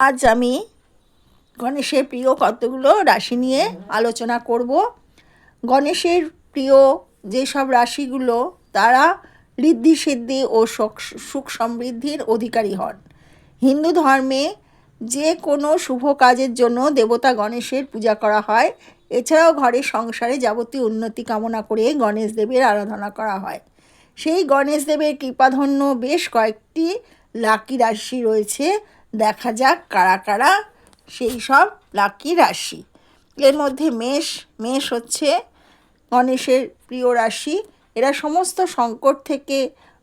আজ আমি গণেশের প্রিয় কতগুলো রাশি নিয়ে আলোচনা করব। গণেশের প্রিয় যেসব রাশিগুলো, তারা ঋদ্ধি সিদ্ধি ও সুখ সমৃদ্ধির অধিকারী হন। হিন্দু ধর্মে যে কোনো শুভ কাজের জন্য দেবতা গণেশের পূজা করা হয়। এছাড়াও ঘরের সংসারে যাবতীয় উন্নতি কামনা করে গণেশ দেবের আরাধনা করা হয়। সেই গণেশ দেবের কৃপাধন্য বেশ কয়েকটি লাকি রাশি রয়েছে। দেখা যাক কারা কারা সেই সব লাকি রাশি। এর মধ্যে মেষ মেষ হচ্ছে গণেশের প্রিয় রাশি। এরা সমস্ত সংকট থেকে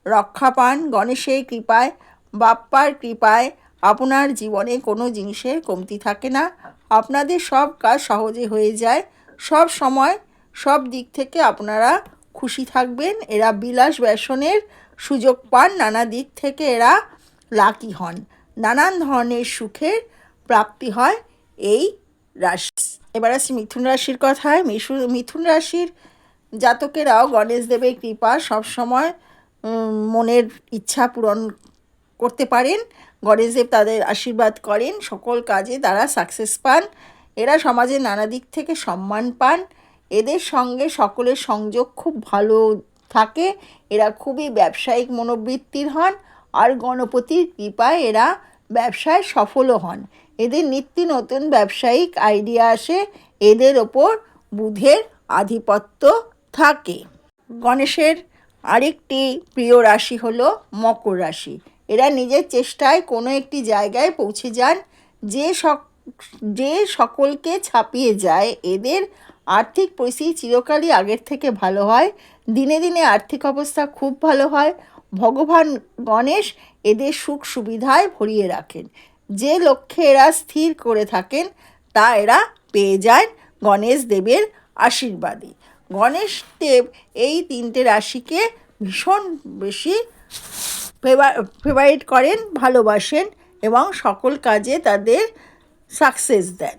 রক্ষা পান, গণেশের কৃপায়, বাপ্পার কৃপায়। আপনার জীবনে কোনো জিনিসের কমতি থাকে না। আপনাদের সব কাজ সহজে হয়ে যায়। সব সময় সব দিক থেকে আপনারা খুশি থাকবেন। এরা বিলাস ব্যসনের সুযোগ পান। নানা দিক থেকে এরা লাকি হন। নানান ধরনের সুখের প্রাপ্তি হয় এই রাশি। এবার আসি মিথুন রাশির কথায়। মিশু, মিথুন রাশির জাতকেরাও গণেশ দেবের কৃপা সবসময় মনের ইচ্ছা পূরণ করতে পারেন। গণেশদেব তাদের আশীর্বাদ করেন। সকল কাজে তারা সাকসেস পান। এরা সমাজে নানা দিক থেকে সম্মান পান। এদের সঙ্গে সকলের সংযোগ খুব ভালো থাকে। এরা খুবই ব্যবসায়িক মনোবৃত্তির হন। আর গণপতির কৃপায় এরা ব্যবসায় সফলও হন। এদের নিত্য নতুন ব্যবসায়িক আইডিয়া আসে, এদের ওপর বুধের আধিপত্য থাকে। গণেশের আরেকটি প্রিয় রাশি হলো মকর রাশি। এরা নিজের চেষ্টায় কোনো একটি জায়গায় পৌঁছে যান, যে যে সকলকে ছাপিয়ে যায়। এদের আর্থিক পরিস্থিতি চিরকালই আগের থেকে ভালো হয়। দিনে দিনে আর্থিক অবস্থা খুব ভালো হয়। ভগবান গণেশ এদের সুখ সুবিধায় ভরিয়ে রাখেন। যে লক্ষ্যে এরা স্থির করে থাকেন, তা এরা পেয়ে যায় গণেশ দেবের আশীর্বাদে। গণেশ দেব এই তিনটে রাশিকে ভীষণ বেশি ফেভারিট করেন, ভালোবাসেন এবং সকল কাজে তাদের সাকসেস দেন।